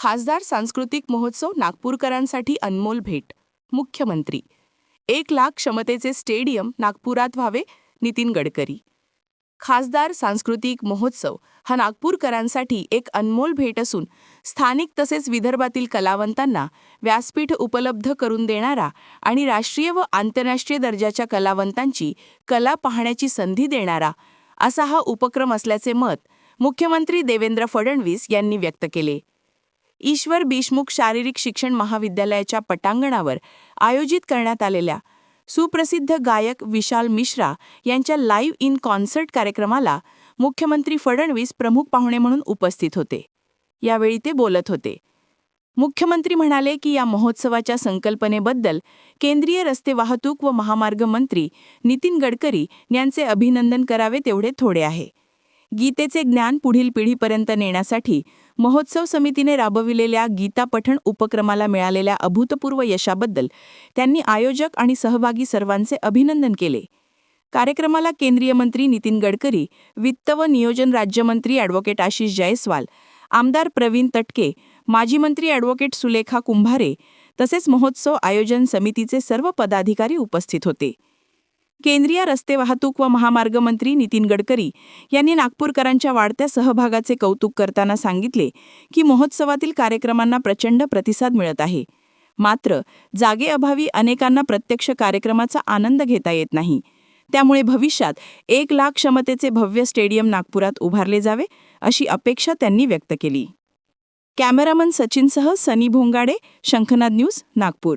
खासदार सांस्कृतिक महोत्सव नागपूरकरांसाठी अनमोल भेट. मुख्यमंत्री. एक लाख क्षमतेचे स्टेडियम नागपुरात व्हावे नितीन गडकरी. खासदार सांस्कृतिक महोत्सव हा नागपूरकरांसाठी एक अनमोल भेट असून स्थानिक तसेच विदर्भातील कलावंतांना व्यासपीठ उपलब्ध करून देणारा आणि राष्ट्रीय व आंतरराष्ट्रीय दर्जाच्या कलावंतांची कला पाहण्याची संधी देणारा असा हा उपक्रम असल्याचे मत मुख्यमंत्री देवेंद्र फडणवीस यांनी व्यक्त केले. ईश्वर बिशमुख शारीरिक शिक्षण महाविद्यालयाच्या पटांगणावर आयोजित करण्यात आलेल्या सुप्रसिद्ध गायक विशाल मिश्रा यांच्या लाईव्ह इन कॉन्सर्ट कार्यक्रमाला मुख्यमंत्री फडणवीस प्रमुख पाहुणे म्हणून उपस्थित होते. यावेळी ते बोलत होते. मुख्यमंत्री म्हणाले की या महोत्सवाच्या संकल्पनेबद्दल केंद्रीय रस्ते वाहतूक व महामार्ग मंत्री नितीन गडकरी यांचे अभिनंदन करावे तेवढे थोडे आहे. गीतेचे ज्ञान पुढील पिढीपर्यंत नेण्यासाठी महोत्सव समितीने राबविलेल्या गीता पठण उपक्रमाला मिळालेल्या अभूतपूर्व यशाबद्दल त्यांनी आयोजक आणि सहभागी सर्वांचे अभिनंदन केले. कार्यक्रमाला केंद्रीय मंत्री नितीन गडकरी वित्त व नियोजन राज्यमंत्री ॲडव्होकेट आशिष जयस्वाल आमदार प्रवीण तटके माजी मंत्री ॲडव्होकेट सुलेखा कुंभारे तसेच महोत्सव आयोजन समितीचे सर्व पदाधिकारी उपस्थित होते. केंद्रीय रस्ते वाहतूक व महामार्ग मंत्री नितीन गडकरी यांनी नागपूरकरांच्या वाढत्या सहभागाचे कौतुक करताना सांगितले की महोत्सवातील कार्यक्रमांना प्रचंड प्रतिसाद मिळत आहे. मात्र जागेअभावी अनेकांना प्रत्यक्ष कार्यक्रमाचा आनंद घेता येत नाही. त्यामुळे भविष्यात एक लाख क्षमतेचे भव्य स्टेडियम नागपुरात उभारले जावे अशी अपेक्षा त्यांनी व्यक्त केली. कॅमेरामन सचिनसह सनी भोंगाडे शंखनाद न्यूज नागपूर.